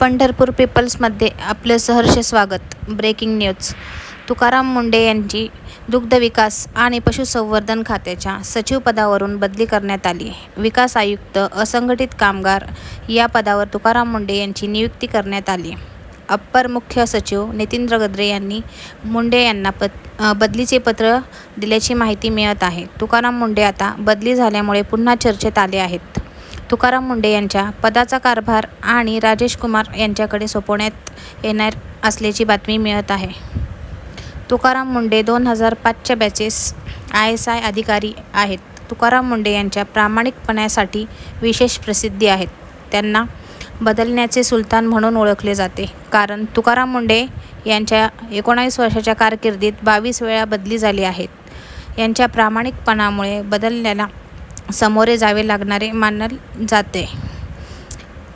पंढरपूर पीपल्समध्ये आपलं सहर्ष स्वागत. Breaking news. तुकाराम मुंडे यांची दुग्धविकास आणि पशुसंवर्धन खात्याच्या सचिवपदावरून बदली करण्यात आली विकास आयुक्त असंघटित कामगार या पदावर तुकाराम मुंडे यांची नियुक्ती करण्यात आली अप्पर मुख्य सचिव नितींद्र गद्रे यांनी मुंडे यांना पत बदलीचे पत्र दिल्याची माहिती मिळत आहे. तुकाराम मुंडे आता बदली झाल्यामुळे पुन्हा चर्चेत आले आहेत. तुकाराम मुंडे यांच्या पदाचा कारभार आणि राजेश कुमार यांच्याकडे सोपवण्यात येणार असल्याची बातमी मिळत आहे. तुकाराम मुंडे दोन हजार पाचच्या बॅचेस आय एस आय अधिकारी आहेत. तुकाराम मुंडे यांच्या प्रामाणिकपणासाठी विशेष प्रसिद्धी आहेत. त्यांना बदलण्याचे सुलतान म्हणून ओळखले जाते. कारण तुकाराम मुंडे यांच्या एकोणावीस वर्षाच्या कारकिर्दीत बावीस वेळा बदली झाली आहेत. यांच्या प्रामाणिकपणामुळे बदलण्याला सामोरे जावे लागणारे मानले जाते.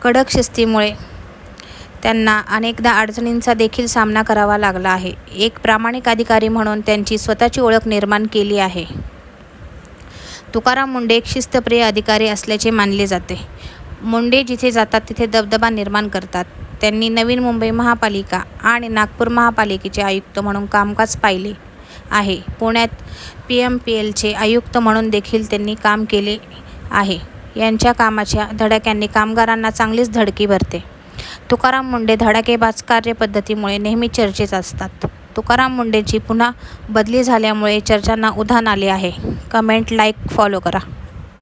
कडक शिस्तीमुळे त्यांना अनेकदा अडचणींचा देखील सामना करावा लागला आहे. एक प्रामाणिक अधिकारी म्हणून त्यांची स्वतःची ओळख निर्माण केली आहे. तुकाराम मुंडे एक शिस्तप्रिय अधिकारी असल्याचे मानले जाते. मुंडे जिथे जातात तिथे दबदबा निर्माण करतात. त्यांनी नवीन मुंबई महापालिका आणि नागपूर महापालिकेचे आयुक्त म्हणून कामकाज पाहिले. आहे. पुण्यात पी एम पी एलचे आयुक्त म्हणून देखील त्यांनी काम केले आहे. यांच्या कामाच्या धडाक्यांनी कामगारांना चांगलीच धडकी भरते. तुकाराम मुंडे धडाकेबाज कार्यपद्धतीमुळे नेहमी चर्चेत असतात. तुकाराम मुंडेची पुन्हा बदली झाल्यामुळे चर्चांना उधाण आले आहे. कमेंट लाईक फॉलो करा.